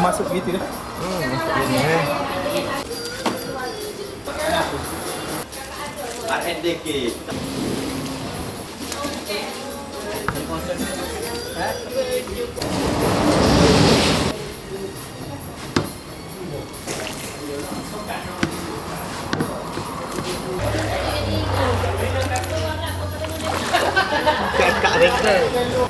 Masuk gitu dah. Hmm, masuk ini eh. RNDK. Kat kat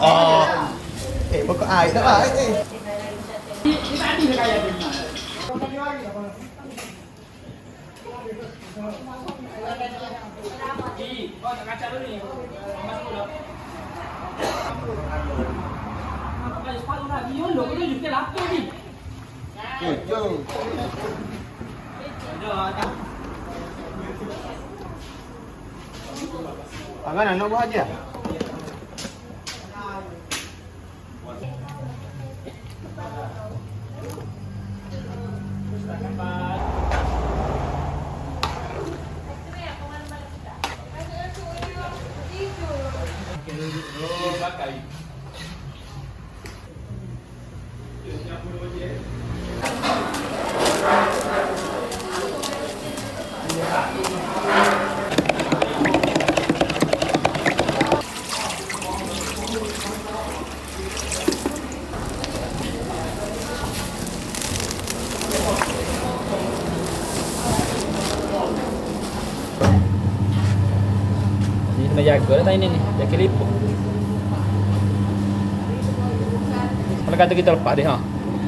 Ờ. Để mà có ai đâu ấy Agora não vou adiar. Ini meja gue tadi nih, ya keliput. Kalau kata kita lepas dia ha.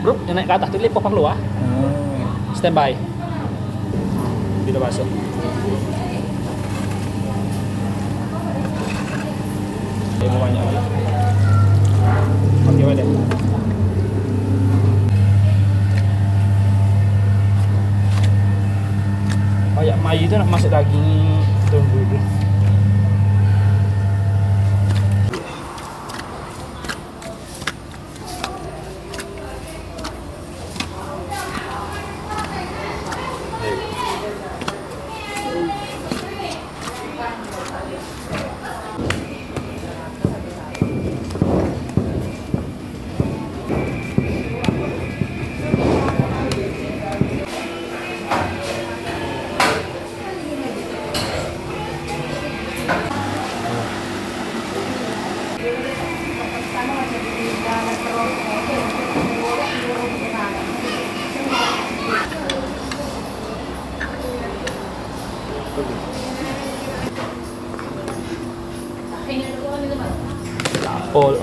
Brup, yang naik ke atas tu liput apa keluar. Stand by. Bila masuk. Dia mau banyak lagi. Okey, mana? Kayak mai tu nak masuk daging tunggu dulu. Paul,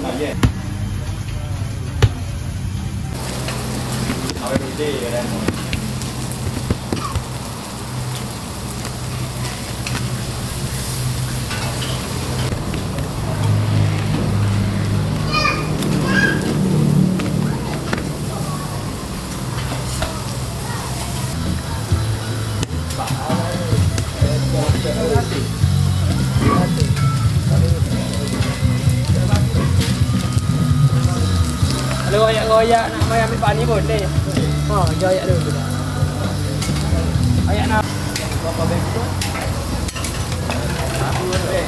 เอาไปดูดีก็ได้ Joya nak mai ambil pani pun deh. Ha, oh, Joya dulu. Ayat nak. Bapak beko. Aku eh.